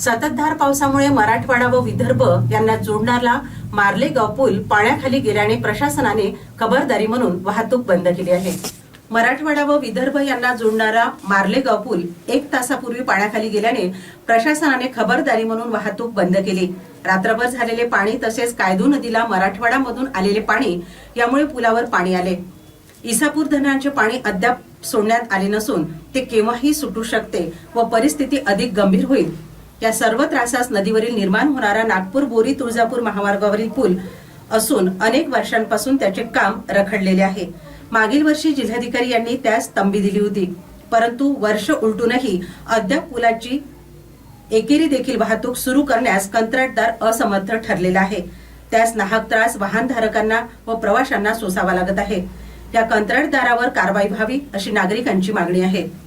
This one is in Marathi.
संततधार पावसामुळे मराठवाडा व विदर्भ यांना जोडणारा मार्लेगाव पूल पाण्याखाली गेल्याने प्रशासनाने खबरदारी म्हणून वाहतूक बंद केली आहे. मराठवाडा व विदर्भ यांना जोडणारा मार्लेगाव पूल एक तासापूर्वी पाण्याखाली गेल्याने प्रशासनाने खबरदारी म्हणून वाहतूक बंद केली. रात्रभर झालेले पाणी तसेच कायदू नदीला मराठवाड्यामधून आलेले पाणी यामुळे पुलावर पाणी आले. इसापूर धरणाचे पाणी अद्याप सोडण्यात आले नसून ते केव्हाही सुटू शकते व परिस्थिती अधिक गंभीर होईल. या सर्व त्रासास नदीवरील निर्माण होणारा नागपूर बोरी तुळजापूर महामार्गावरील पूल असून अनेक वर्षांपासून त्याचे काम रखडलेले आहे. मागील वर्षी जिल्हाधिकारी यांनी त्यास तंबी दिली होती. परंतु वर्ष उलटूनही अद्याप पुलाची एकेरी देखील वाहतूक सुरू करण्यास कंत्राटदार असमर्थ ठरलेला आहे. त्यास नाहक त्रास वाहनधारकांना व प्रवाशांना सोसावा लागत आहे. या कंत्राटदारावर कारवाई व्हावी अशी नागरिकांची मागणी आहे.